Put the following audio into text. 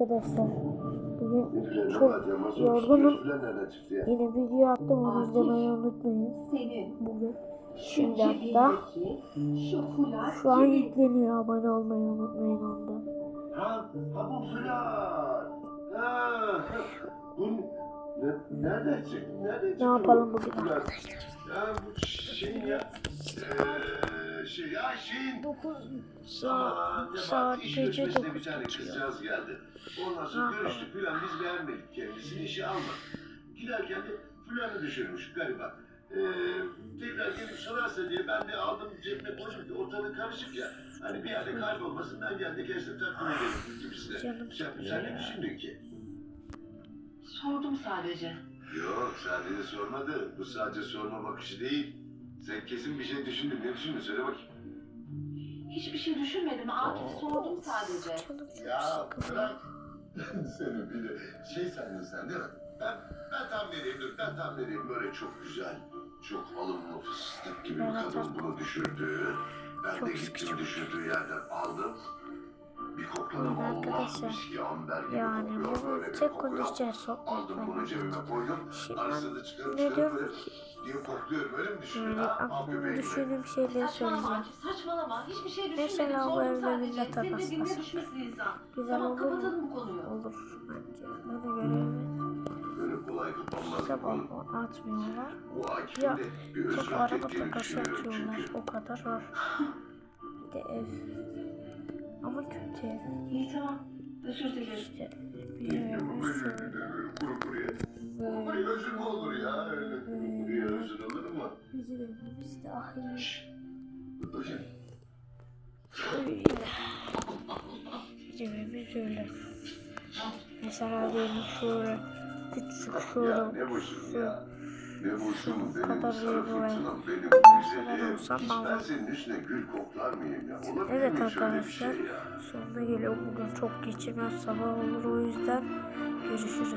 arkadaşlar. Bugün çok yorgunum. Yine video attım onu izlemeyi unutmayın. Bugün. Şimdi hatta şu an yükleniyor. Abone olmayı unutmayın onda. Ne, yapalım bu bugün arkadaşlar? Ya bu şeyin ya. Şey ya şeyin. 9 Aman, saat, ne saat iş gece görüşmesine 9 bir tane kızcağız geldi. Ondan sonra yapalım? görüştük filan biz beğenmedik kendisini işe almadık. Giderken de filanı düşürmüş gariban. Ee, tekrar gelip sorarsa diye ben de aldım cebime koydum ki ortalık karışık ya. Hani bir yerde kaybolmasın ben geldi kestim takdim edelim gibisine. Canım Sen, sen ne düşündün ki? Sordum sadece. Yok sadece sormadı. Bu sadece sorma bakışı değil. Sen kesin bir şey düşündün. Ne düşündün? Söyle bakayım. Hiçbir şey düşünmedim Akif sordum sadece. Ya bırak. Seni bir de şey sandın sen değil mi? Ben, ben tam vereyim dur. Ben tam vereyim. Böyle çok güzel, çok alımlı fıstık gibi bir kadın bunu düşürdü. Ben Çok de gittim düşürdüğü yerden aldım. Arkadaşlar. Yani bir tek kokuyor. konuşacağız sohbet koydum. Şimdi ne diyorum düşündün? Yani aklımda düşündüğüm şeyleri söyleyeceğim. Akif saçmalama. Hiçbir şey düşünmedim Mesela bu evde tabakası. düşmesin insan. Güzel tamam olur mu? kapatalım bu konuyu. Olur bence. Bana göre bu konu. atmıyorlar. Bu Ya, bir özgür araba takası atıyorlar. O kadar var. Bir de ev. Ama kötü. İyi tamam. Özür dilerim. İşte bilmiyorum. Kuruya özür mü olur ya? Öyle kuru kuruya özür olur mu? bizim evimiz dahil. Şşş. Dur bakayım. Öyle. Mesela diyelim şöyle küçük Ya şöyle ne boşum ya. Ne boşum kadar benim fırtınam benim Ben güzelim. Hiç ben- senin üstüne gül koklar mıyım ya? Olabilir Evet arkadaşlar şey sonuna geliyor. Bugün çok geçirmez sabah olur o yüzden görüşürüz.